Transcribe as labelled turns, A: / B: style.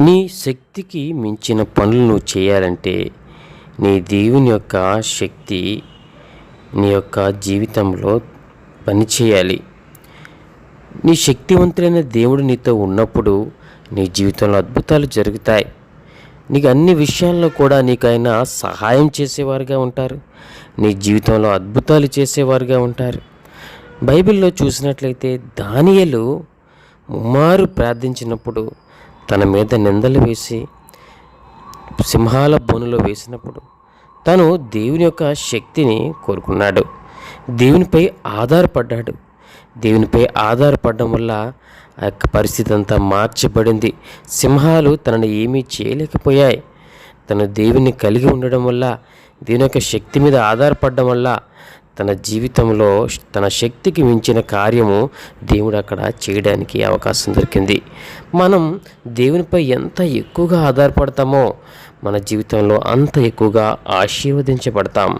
A: నీ శక్తికి మించిన పనులు నువ్వు చేయాలంటే నీ దేవుని యొక్క శక్తి నీ యొక్క జీవితంలో పనిచేయాలి. నీ శక్తివంతులైన దేవుడు నీతో ఉన్నప్పుడు నీ జీవితంలో అద్భుతాలు జరుగుతాయి. నీకు అన్ని విషయాల్లో కూడా నీకైనా సహాయం చేసేవారుగా ఉంటారు. నీ జీవితంలో అద్భుతాలు చేసేవారుగా ఉంటారు. బైబిల్లో చూసినట్లయితే దానియలు ముమ్మారు ప్రార్థించినప్పుడు తన మీద నిందలు వేసి సింహాల బోనులో వేసినప్పుడు తను దేవుని యొక్క శక్తిని కోరుకున్నాడు. దేవునిపై ఆధారపడ్డాడు. దేవునిపై ఆధారపడడం వల్ల ఆ యొక్క పరిస్థితి అంతా మార్చబడింది. సింహాలు తనను ఏమీ చేయలేకపోయాయి. తను దేవుని కలిగి ఉండడం వల్ల దేవుని యొక్క శక్తి మీద ఆధారపడడం వల్ల తన జీవితంలో తన శక్తికి మించిన కార్యము దేవుడు అక్కడ చేయడానికి అవకాశం దొరికింది. మనం దేవునిపై ఎంత ఎక్కువగా ఆధారపడతామో మన జీవితంలో అంత ఎక్కువగా ఆశీర్వదించబడతాం.